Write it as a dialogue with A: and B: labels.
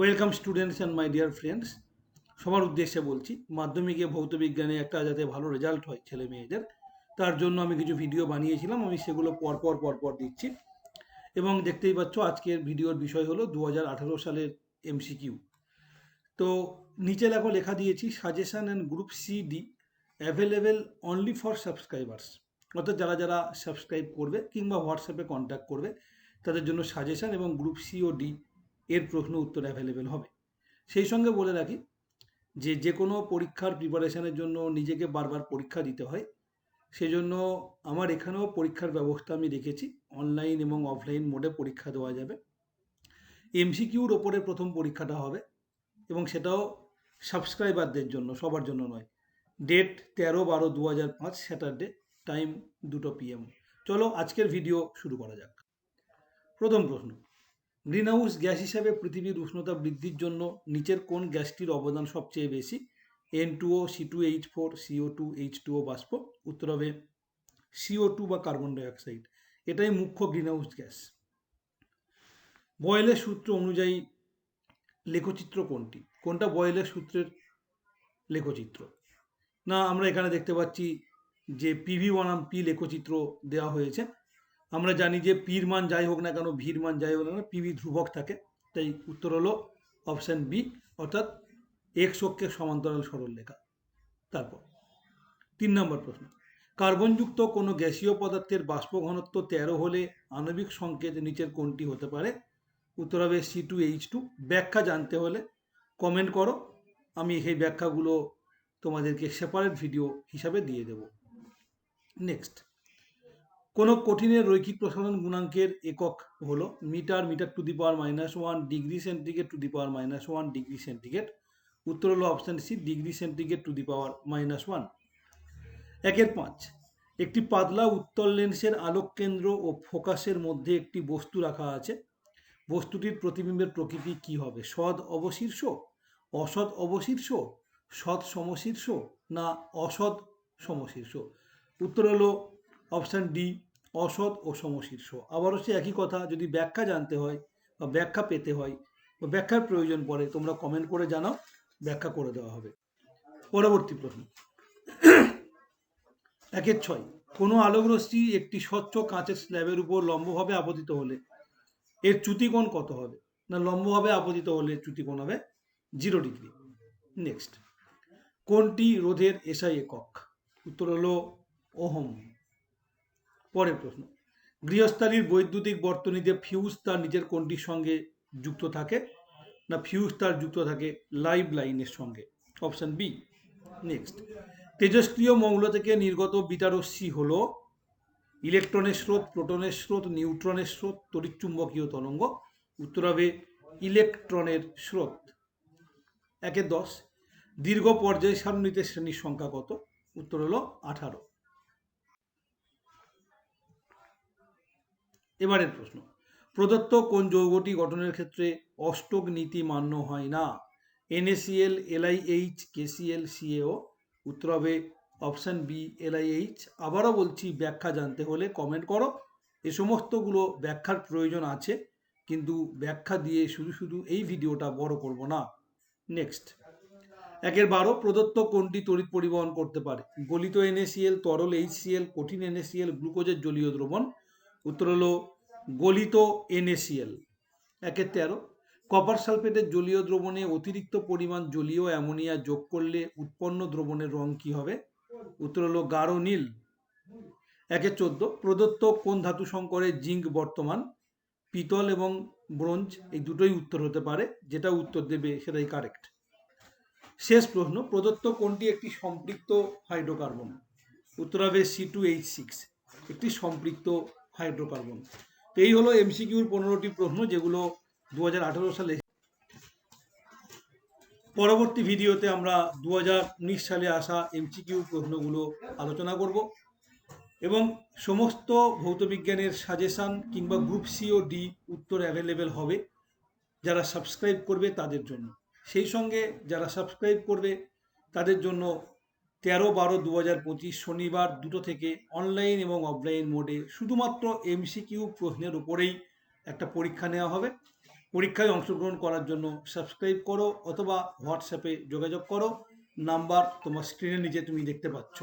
A: Welcome students and my dear friends সবার উদ্দেশ্যে বলছি, মাধ্যমিকে ভৌত বিজ্ঞানে একটা যাতে ভালো রেজাল্ট হয় ছেলে মেয়েদের, তার জন্য আমি কিছু ভিডিও বানিয়েছিলাম, আমি সেগুলো পরপর পরপর দিচ্ছি। এবং দেখতেই পাচ্ছ আজকের ভিডিওর বিষয় হলো দু হাজার আঠারো সালের এমসিকিউ তো নিচে লেখো, লেখা দিয়েছি suggestion and group C D available only for subscribers অর্থাৎ যারা যারা সাবস্ক্রাইব করবে কিংবা হোয়াটসঅ্যাপে কন্ট্যাক্ট করবে, তাদের জন্য সাজেশন এবং গ্রুপ সি ও ডি এর প্রশ্ন উত্তর অ্যাভেলেবেল হবে। সেই সঙ্গে বলে রাখি যে যে কোনো পরীক্ষার প্রিপারেশনের জন্য নিজেকে বারবার পরীক্ষা দিতে হয়। সেজন্য আমার এখানেও পরীক্ষার ব্যবস্থা আমি রেখেছি। অনলাইন এবং অফলাইন মোডে পরীক্ষা দেওয়া যাবে। এমসিকিউর ওপরে প্রথম পরীক্ষাটা হবে এবং সেটাও সাবস্ক্রাইবারদের জন্য, সবার জন্য নয়। ডেট তেরো বারো দু হাজার পাঁচ স্যাটারডে টাইম দুটো পিএম চলো আজকের ভিডিও শুরু করা যাক। প্রথম প্রশ্ন। গ্রিনহাউস গ্যাস হিসাবে পৃথিবীর উষ্ণতা বৃদ্ধির জন্য নিচের কোন গ্যাসটির অবদান সবচেয়ে বেশি? N two O C two H four CO two H two O বাষ্প। উত্তর হবে সিও টু বা কার্বন ডাইঅক্সাইড। এটাই মুখ্য গ্রিনহাউস গ্যাস। বয়েলের সূত্র অনুযায়ী লেখচিত্র কোনটি? কোনটা বয়েলের সূত্রের লেখচিত্র? না, আমরা এখানে দেখতে পাচ্ছি যে পিভি বনাম পি লেখচিত্র দেওয়া হয়েছে। আমরা জানি যে পির মান যাই হোক না কেন, ভির মান যাই হোক না কেন পিভি ধ্রুবক থাকে। তাই উত্তর হলো অপশান বি অর্থাৎ এক্স অক্ষের সমান্তরাল সরল লেখা তারপর, তিন নম্বর প্রশ্ন। কার্বনযুক্ত কোনো গ্যাসীয় পদার্থের বাষ্প ঘনত্ব তেরো হলে আণবিক সংকেত নিচের কোনটি হতে পারে? উত্তর হবে সি টু এইচ টু ব্যাখ্যা জানতে হলে কমেন্ট করো। আমি সেই ব্যাখ্যাগুলো তোমাদেরকে সেপারেট ভিডিও হিসাবে দিয়ে দেব। নেক্সট কোনো কঠিনের রৈখিক প্রসারণ গুণাঙ্কের একক হলো metre metre to the power minus one, degree centigrade to the power minus one, degree centigrade. উত্তর হলো option C, degree centigrade to the power minus one. একের পাঁচ, একটি পাতলা উত্তল লেন্সের আলোক কেন্দ্র ও ফোকাসের মধ্যে একটি বস্তু রাখা আছে। বস্তুটির প্রতিবিম্বের প্রকৃতি কি হবে? সৎ অবশীর্ষ, অসৎ অবশীর্ষ, সৎ সমশীর্ষ না অসৎ সমশীর্ষ? উত্তর হলো অপশান ডি অসৎ ও সমশীর্ষ। আবারও সে একই কথা, যদি ব্যাখ্যা জানতে হয় বা ব্যাখ্যা পেতে হয় বা ব্যাখ্যার প্রয়োজন পড়ে, তোমরা কমেন্ট করে জানাও, ব্যাখ্যা করে দেওয়া হবে। পরবর্তী প্রশ্ন। একের ছয়। কোনো আলোকরশ্মি একটি স্বচ্ছ কাঁচের স্ল্যাবের উপর লম্বভাবে আপতিত হলে এর চ্যুতিকোণ কত হবে? না, লম্বভাবে আপতিত হলে চ্যুতিকোণ হবে জিরো ডিগ্রি নেক্সট কোনটি রোধের এসআই একক? উত্তর হলো ওহম। পরের প্রশ্ন। গৃহস্থালীর বৈদ্যুতিক বর্তনীতে ফিউজ তার নিজের কোনটির সঙ্গে যুক্ত থাকে? না ফিউজ তার যুক্ত থাকে লাইভ লাইনের সঙ্গে? অপশন বি নেক্সট তেজস্ক্রিয় মৌল থেকে নির্গত বিটারশ্মি হল ইলেকট্রনের স্রোত, প্রোটনের স্রোত, নিউট্রনের স্রোত, তড়িৎচুম্বকীয় তরঙ্গ। উত্তর হবে ইলেকট্রনের স্রোত। একে দশ, দীর্ঘ পর্যায় সারণীতে শ্রেণির সংখ্যা কত? উত্তর হলো আঠারো। এবারের প্রশ্ন, প্রদত্ত কোন যৌগটি গঠনের ক্ষেত্রে অষ্টক নীতি মান্য হয় না? এনএসিএল, এলআইএইচ, কেসিএল, সিএও, উত্তর হবে অপশান বি, এলআইএইচ। আবারও বলছি, ব্যাখ্যা জানতে হলে কমেন্ট করো। এ সমস্তগুলো ব্যাখ্যার প্রয়োজন আছে, কিন্তু ব্যাখ্যা দিয়ে শুধু শুধু এই ভিডিওটা বড় করব না। নেক্সট একের বারো, প্রদত্ত কোনটি তড়িৎ পরিবহন করতে পারে? গলিত এনএসিএল, তরল এইচসিএল, কঠিন এনএসিএল, গ্লুকোজের জলীয় দ্রবণ। উত্তর হলো গলিত এনএসিএল। একের তেরো, কপার সালফেটের জলীয় দ্রবণে অতিরিক্ত পরিমাণ জলীয় অ্যামোনিয়া যোগ করলে উৎপন্ন দ্রবণের রং কি হবে? উত্তর হলো গাঢ় নীল। একে চোদ্দ, প্রদত্ত কোন ধাতু সংকরে জিঙ্ক বর্তমান? পিতল এবং ব্রোঞ্জ, এই দুটোই উত্তর হতে পারে, যেটা উত্তর দেবে সেটাই কারেক্ট। শেষ প্রশ্ন, প্রদত্ত কোনটি একটি সম্পৃক্ত হাইড্রোকার্বন? উত্তর হবে সি টু এইচ সিক্স, একটি সম্পৃক্ত হাইড্রোকার্বন। তো এই হলো এমসিকিউর পনেরোটি প্রশ্ন যেগুলো দু হাজার আঠেরো সালে পরবর্তী ভিডিওতে আমরা দু হাজার উনিশ সালে আসা এমসিকিউ প্রশ্নগুলো আলোচনা করব এবং সমস্ত ভৌতবিজ্ঞানের সাজেশান কিংবা গ্রুপ সি ও ডি উত্তর অ্যাভেলেবেল হবে যারা সাবস্ক্রাইব করবে তাদের জন্য। সেই সঙ্গে যারা সাবস্ক্রাইব করবে তাদের জন্য তেরো বারো দু হাজার পঁচিশ শনিবার দুটো থেকে অনলাইন এবং অফলাইন মোডে শুধুমাত্র এমসিকিউ প্রশ্নের উপরেই একটা পরীক্ষা নেওয়া হবে। পরীক্ষায় অংশগ্রহণ করার জন্য সাবস্ক্রাইব করো অথবা হোয়াটসঅ্যাপে যোগাযোগ করো। নাম্বার তোমার স্ক্রিনে নিচে তুমি দেখতে পাচ্ছ।